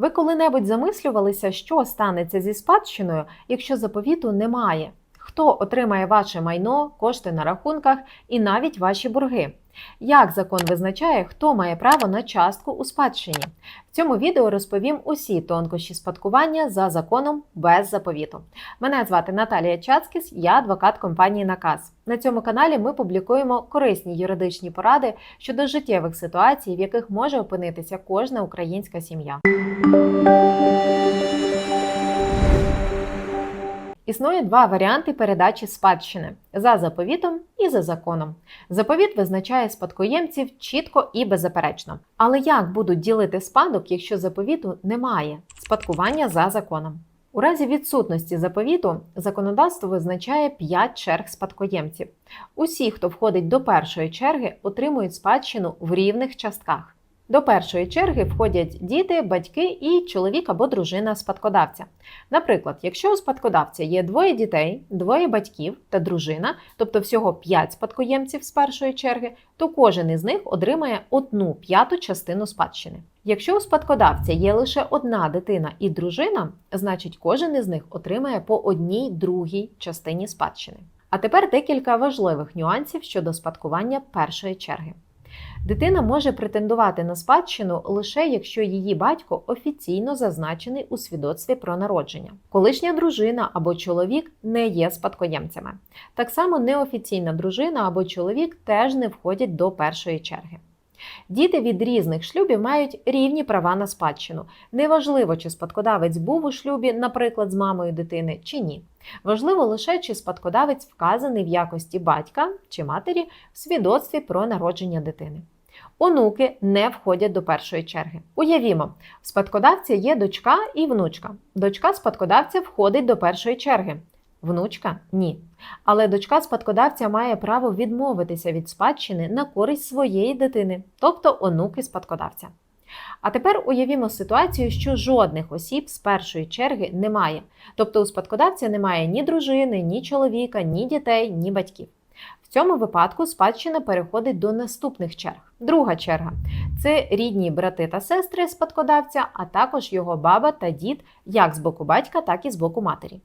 Ви коли-небудь замислювалися, що станеться зі спадщиною, якщо заповіту немає? Хто отримає ваше майно, кошти на рахунках і навіть ваші борги? Як закон визначає, хто має право на частку у спадщині? В цьому відео розповім усі тонкощі спадкування за законом без заповіту. Мене звати Наталія Чацкіс, я адвокат компанії Наказ. На цьому каналі ми публікуємо корисні юридичні поради щодо життєвих ситуацій, в яких може опинитися кожна українська сім'я. Існує два варіанти передачі спадщини за заповітом і за законом. Заповіт визначає спадкоємців чітко і беззаперечно. Але як будуть ділити спадок, якщо заповіту немає? Спадкування за законом. У разі відсутності заповіту законодавство визначає 5 черг спадкоємців. Усі, хто входить до першої черги, отримують спадщину в рівних частках. До першої черги входять діти, батьки і чоловік або дружина спадкодавця. Наприклад, якщо у спадкодавця є двоє дітей, двоє батьків та дружина, тобто всього 5 спадкоємців з першої черги, то кожен із них отримає одну п'яту частину спадщини. Якщо у спадкодавця є лише одна дитина і дружина, значить кожен із них отримає по одній другій частині спадщини. А тепер декілька важливих нюансів щодо спадкування першої черги. Дитина може претендувати на спадщину лише якщо її батько офіційно зазначений у свідоцтві про народження. Колишня дружина або чоловік не є спадкоємцями. Так само неофіційна дружина або чоловік теж не входять до першої черги. Діти від різних шлюбів мають рівні права на спадщину. Неважливо, чи спадкодавець був у шлюбі, наприклад, з мамою дитини, чи ні. Важливо лише, чи спадкодавець вказаний в якості батька чи матері в свідоцтві про народження дитини. Онуки не входять до першої черги. Уявімо, в спадкодавця є дочка і внучка. Дочка спадкодавця входить до першої черги. Внучка ні. Але дочка спадкодавця має право відмовитися від спадщини на користь своєї дитини, тобто онуки спадкодавця. А тепер уявімо ситуацію, що жодних осіб з першої черги немає. Тобто у спадкодавця немає ні дружини, ні чоловіка, ні дітей, ні батьків. В цьому випадку спадщина переходить до наступних черг. Друга черга це рідні брати та сестри спадкодавця, а також його баба та дід як з боку батька, так і з боку матері.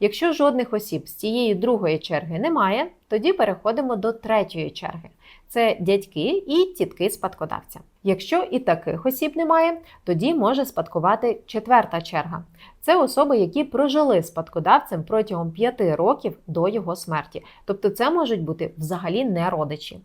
Якщо жодних осіб з цієї другої черги немає, тоді переходимо до третьої черги. Це дядьки і тітки спадкодавця. Якщо і таких осіб немає, тоді може спадкувати четверта черга. Це особи, які прожили спадкодавцем протягом 5 років до його смерті. Тобто це можуть бути взагалі не родичі.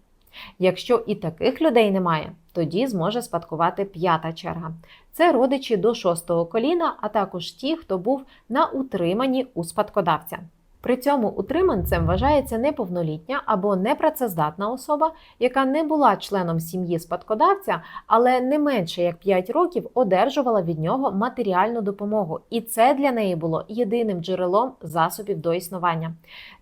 Якщо і таких людей немає, тоді зможе спадкувати п'ята черга. Це родичі до шостого коліна, а також ті, хто був на утриманні у спадкодавця. При цьому утриманцем вважається неповнолітня або непрацездатна особа, яка не була членом сім'ї спадкодавця, але не менше як 5 років одержувала від нього матеріальну допомогу, і це для неї було єдиним джерелом засобів до існування.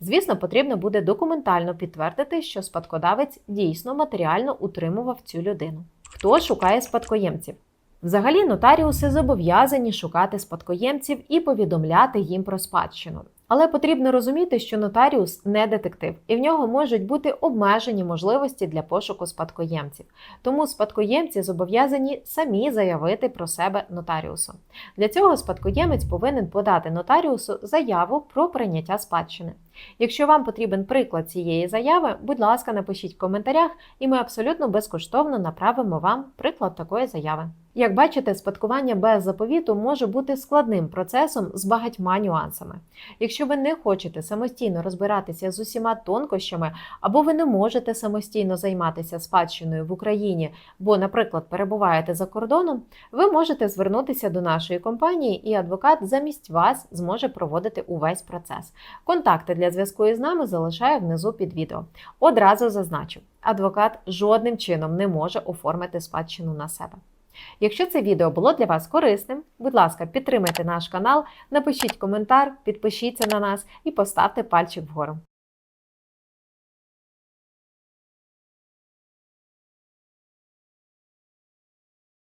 Звісно, потрібно буде документально підтвердити, що спадкодавець дійсно матеріально утримував цю людину. Хто шукає спадкоємців? Взагалі, нотаріуси зобов'язані шукати спадкоємців і повідомляти їм про спадщину. Але потрібно розуміти, що нотаріус не детектив, і в нього можуть бути обмежені можливості для пошуку спадкоємців. Тому спадкоємці зобов'язані самі заявити про себе нотаріусу. Для цього спадкоємець повинен подати нотаріусу заяву про прийняття спадщини. Якщо вам потрібен приклад цієї заяви, будь ласка, напишіть в коментарях, і ми абсолютно безкоштовно направимо вам приклад такої заяви. Як бачите, спадкування без заповіту може бути складним процесом з багатьма нюансами. Якщо ви не хочете самостійно розбиратися з усіма тонкощами, або ви не можете самостійно займатися спадщиною в Україні, бо, наприклад, перебуваєте за кордоном, ви можете звернутися до нашої компанії, і адвокат замість вас зможе проводити увесь процес. Контакти для зв'язку із нами залишаю внизу під відео. Одразу зазначу, адвокат жодним чином не може оформити спадщину на себе. Якщо це відео було для вас корисним, будь ласка, підтримайте наш канал, напишіть коментар, підпишіться на нас і поставте пальчик вгору.